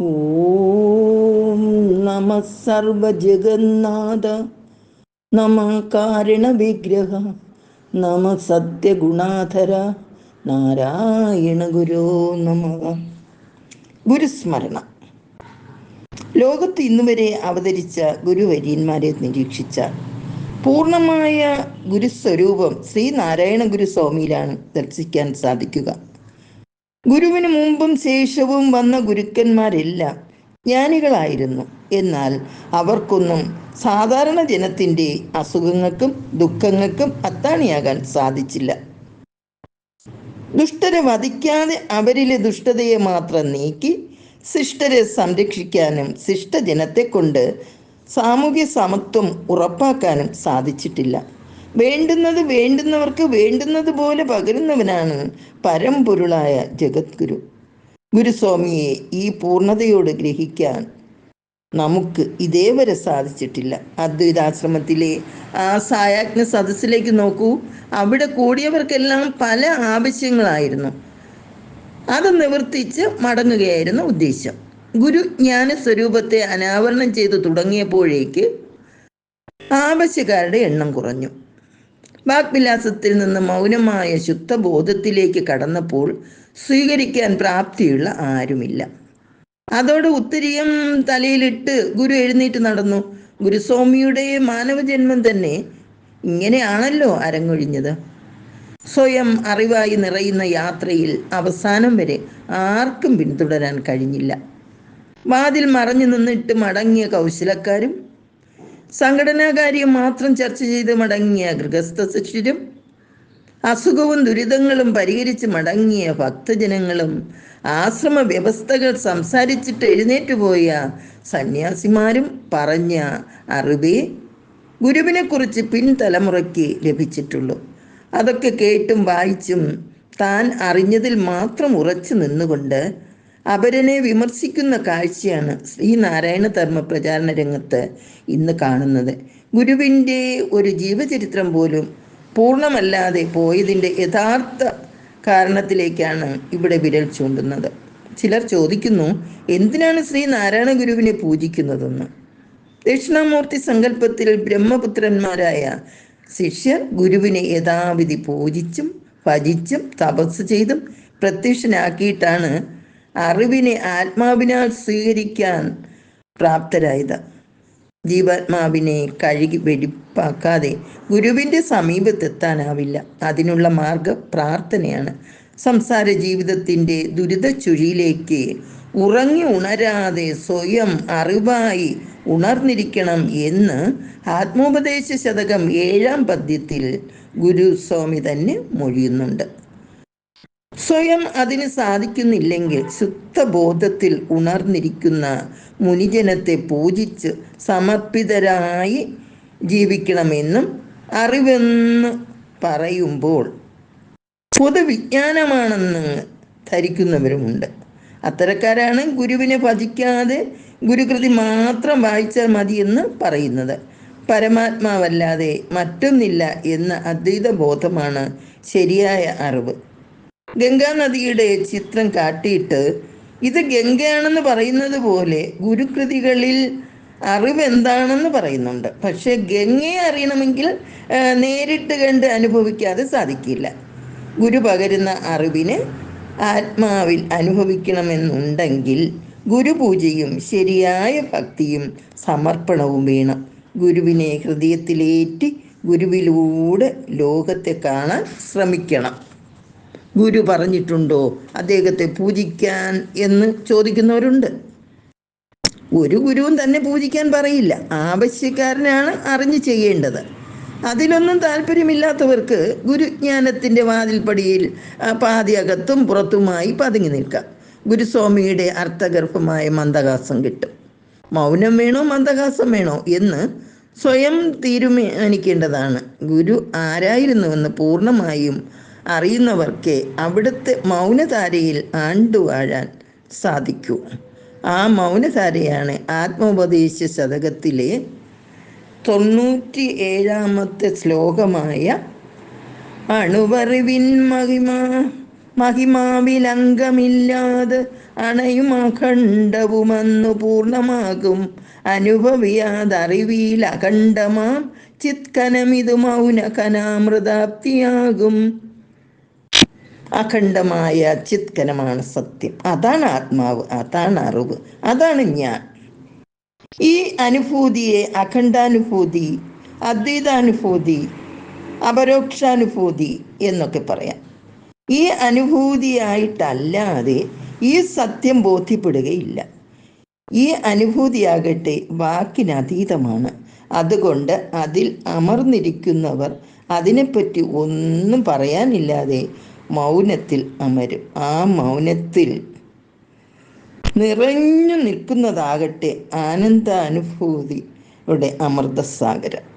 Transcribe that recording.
ഓം നമ സർവജഗന്നാഥ നമ കാരണവിഗ്രഹ നമ സത്യഗുണാധര നാരായണ ഗുരോ നമ. ഗുരുസ്മരണ. ലോകത്ത് ഇന്നുവരെ അവതരിച്ച ഗുരുവര്യന്മാരെ നിരീക്ഷിച്ച പൂർണമായ ഗുരുസ്വരൂപം ശ്രീനാരായണ ഗുരുസ്വാമിയിലാണ് ദർശിക്കാൻ സാധിക്കുക. ഗുരുവിന് മുമ്പും ശേഷവും വന്ന ഗുരുക്കന്മാരെല്ലാം. ജ്ഞാനികളായിരുന്നു. എന്നാൽ അവർക്കൊന്നും സാധാരണ ജനത്തിന്റെ അസുഖങ്ങൾക്കും ദുഃഖങ്ങൾക്കും അത്താണിയാകാൻ സാധിച്ചില്ല. ദുഷ്ടരെ വധിക്കാതെ അവരിലെ ദുഷ്ടതയെ മാത്രം നീക്കി ശിഷ്ടരെ സംരക്ഷിക്കാനും ശിഷ്ടജനത്തെ കൊണ്ട് സാമൂഹ്യ സമത്വം ഉറപ്പാക്കാനും സാധിച്ചിട്ടില്ല. വേണ്ടുന്നത് വേണ്ടുന്നവർക്ക് വേണ്ടുന്നത് പോലെ പകരുന്നവനാണ് പരമ്പൊരുളായ ജഗദ്ഗുരു. ഗുരുസ്വാമിയെ ഈ പൂർണതയോട് ഗ്രഹിക്കാൻ നമുക്ക് ഇതേവരെ സാധിച്ചിട്ടില്ല. അദ്വൈതാശ്രമത്തിലെ ആ സായാജ്ഞ സദസ്സിലേക്ക് നോക്കൂ. അവിടെ കൂടിയവർക്കെല്ലാം പല ആവശ്യങ്ങളായിരുന്നു. അത് നിവർത്തിച്ച് മടങ്ങുകയായിരുന്നു ഉദ്ദേശം ഗുരു ജ്ഞാന സ്വരൂപത്തെ അനാവരണം ചെയ്തു തുടങ്ങിയപ്പോഴേക്ക് ആവശ്യക്കാരുടെ എണ്ണം കുറഞ്ഞു. വാഗ്വിലാസത്തിൽ നിന്ന് മൗനമായ ശുദ്ധബോധത്തിലേക്ക് കടന്നപ്പോൾ സ്വീകരിക്കാൻ പ്രാപ്തിയുള്ള ആരുമില്ല. അതോടെ ഉത്തരീയം തലയിലിട്ട് ഗുരു എഴുന്നേറ്റ് നടന്നു. ഗുരുസ്വാമിയുടെ മാനവജന്മം തന്നെ ഇങ്ങനെയാണല്ലോ അരങ്ങൊഴിഞ്ഞത്. സ്വയം അറിവായി നിറയുന്ന യാത്രയിൽ അവസാനം വരെ ആർക്കും പിന്തുടരാൻ കഴിഞ്ഞില്ല. വാതിൽ മറഞ്ഞു നിന്നിട്ട് മടങ്ങിയ കൗശലക്കാരും സംഘടനാകാര്യം മാത്രം ചർച്ച ചെയ്ത് മടങ്ങിയ ഗൃഹസ്ഥ ശിഷ്യരും അസുഖവും ദുരിതങ്ങളും പരിഹരിച്ച് മടങ്ങിയ ഭക്തജനങ്ങളും ആശ്രമ വ്യവസ്ഥകൾ സംസാരിച്ചിട്ട് എഴുന്നേറ്റു പോയ സന്യാസിമാരും പറഞ്ഞ അറിവേ ഗുരുവിനെക്കുറിച്ച് പിൻതലമുറയ്ക്ക് ലഭിച്ചിട്ടുള്ളൂ. അതൊക്കെ കേട്ടും വായിച്ചും താൻ അറിഞ്ഞതിൽ മാത്രം ഉറച്ചു നിന്നുകൊണ്ട് അപരനെ വിമർശിക്കുന്ന കാഴ്ചയാണ് ശ്രീനാരായണ ധർമ്മ പ്രചാരണ രംഗത്ത് ഇന്ന് കാണുന്നത്. ഗുരുവിന്റെ ഒരു ജീവചരിത്രം പോലും പൂർണമല്ലാതെ പോയതിന്റെ യഥാർത്ഥ കാരണത്തിലേക്കാണ് ഇവിടെ വിരൽ ചൂണ്ടുന്നത്. ചിലർ ചോദിക്കുന്നു എന്തിനാണ് ശ്രീ നാരായണ ഗുരുവിനെ പൂജിക്കുന്നതെന്ന്? ദക്ഷിണാമൂർത്തി സങ്കല്പത്തിൽ ബ്രഹ്മപുത്രന്മാരായ ശിഷ്യർ ഗുരുവിനെ യഥാവിധി പൂജിച്ചും ഭജിച്ചും തപസ് ചെയ്തും പ്രത്യക്ഷനാക്കിയിട്ടാണ് അറിവിനെ ആത്മാവിനാൽ സ്വീകരിക്കാൻ പ്രാപ്തരായത്. ജീവാത്മാവിനെ കഴുകി വെടിപ്പാക്കാതെ ഗുരുവിന്റെ സമീപത്തെത്താനാവില്ല. അതിനുള്ള മാർഗം പ്രാർത്ഥനയാണ്. സംസാര ജീവിതത്തിന്റെ ദുരിത ചുഴിയിലേക്ക് ഉറങ്ങി ഉണരാതെ സ്വയം അറിവായി ഉണർന്നിരിക്കണം എന്ന് ആത്മോപദേശ ശതകം ഏഴാം പദ്യത്തിൽ ഗുരുസ്വാമി തന്നെ മൊഴിയുന്നുണ്ട്. സ്വയം അതിന് സാധിക്കുന്നില്ലെങ്കിൽ ശുദ്ധബോധത്തിൽ ഉണർന്നിരിക്കുന്ന മുനിജനത്തെ പൂജിച്ച് സമർപ്പിതരായി ജീവിക്കണമെന്നും അറിവെന്ന് പറയുമ്പോൾ പൊതുവിജ്ഞാനമാണെന്ന് ധരിക്കുന്നവരുമുണ്ട്. അത്തരക്കാരാണ് ഗുരുവിനെ ഭജിക്കാതെ ഗുരുകൃതി മാത്രം വായിച്ചാൽ മതിയെന്ന് പറയുന്നത്. പരമാത്മാവല്ലാതെ മറ്റൊന്നില്ല എന്ന അദ്വൈത ബോധമാണ് ശരിയായ അറിവ്. ഗംഗാ നദിയുടെ ചിത്രം കാട്ടിയിട്ട് ഇത് ഗംഗയാണെന്ന് പറയുന്നത് പോലെ ഗുരുകൃതികളിൽ അറിവ് എന്താണെന്ന് പറയുന്നുണ്ട്. പക്ഷെ ഗംഗയെ അറിയണമെങ്കിൽ നേരിട്ട് കണ്ട് അനുഭവിക്കാതെ സാധിക്കില്ല. ഗുരു പകരുന്ന അറിവിനെ ആത്മാവിൽ അനുഭവിക്കണമെന്നുണ്ടെങ്കിൽ ഗുരുപൂജയും ശരിയായ ഭക്തിയും സമർപ്പണവും വേണം. ഗുരുവിനെ ഹൃദയത്തിലേറ്റി ഗുരുവിലൂടെ ലോകത്തെ കാണാൻ ശ്രമിക്കണം. ഗുരു പറഞ്ഞിട്ടുണ്ടോ? അദ്ദേഹത്തെ പൂജിക്കാൻ എന്ന് ചോദിക്കുന്നവരുണ്ട്. ഒരു ഗുരുവും തന്നെ പൂജിക്കാൻ പറയില്ല. ആവശ്യക്കാരനാണ് അറിഞ്ഞു ചെയ്യേണ്ടത്. അതിലൊന്നും താല്പര്യമില്ലാത്തവർക്ക് ഗുരുജ്ഞാനത്തിന്റെ വാതിൽപ്പടിയിൽ ആ, പാതി അകത്തും പുറത്തുമായി പതുങ്ങി നിൽക്കാം. ഗുരുസ്വാമിയുടെ അർത്ഥഗർഭമായ മന്ദഹാസം കിട്ടും. മൗനം വേണോ മന്ദഹാസം വേണോ എന്ന് സ്വയം തീരുമാനിക്കേണ്ടതാണ്. ഗുരു ആരായിരുന്നുവെന്ന് പൂർണമായും അറിയുന്നവർക്കേ അവിടുത്തെ മൗനധാരയിൽ ആണ്ടുവാഴാൻ സാധിക്കൂ. ആ മൗനധാരയാണ് ആത്മോപദേശ ശതകത്തിലെ തൊണ്ണൂറ്റി ഏഴാമത്തെ ശ്ലോകമായ അണുവറിവിൻ മഹിമ മഹിമാവിലംഗമില്ലാതെ അണയും അഖണ്ഡവുമെന്നു പൂർണമാകും. അനുഭവിയാതറിവിയിൽ അഖണ്ഡമാം ചിത്കനമിതു മൗന കനാമൃതാപ്തിയാകും അഖണ്ഡമായ ചിത്കനമാണ് സത്യം. അതാണ് ആത്മാവ് അതാണ് അറിവ് അതാണ് ഞാൻ. ഈ അനുഭൂതിയെ അഖണ്ഡാനുഭൂതി അദ്വൈതാനുഭൂതി അപരോക്ഷാനുഭൂതി എന്നൊക്കെ പറയാം. ഈ അനുഭൂതിയായിട്ടല്ലാതെ ഈ സത്യം ബോധ്യപ്പെടുകയില്ല. ഈ അനുഭൂതിയാകട്ടെ വാക്കിനതീതമാണ്. അതുകൊണ്ട് അതിൽ അമർന്നിരിക്കുന്നവർ അതിനെപ്പറ്റി ഒന്നും പറയാനില്ലാതെ മൗനത്തിൽ അമരും. ആ മൗനത്തിൽ നിറഞ്ഞു നിൽക്കുന്നതാകട്ടെ ആനന്ദാനുഭൂതിയുടെ അമൃതസാഗരം.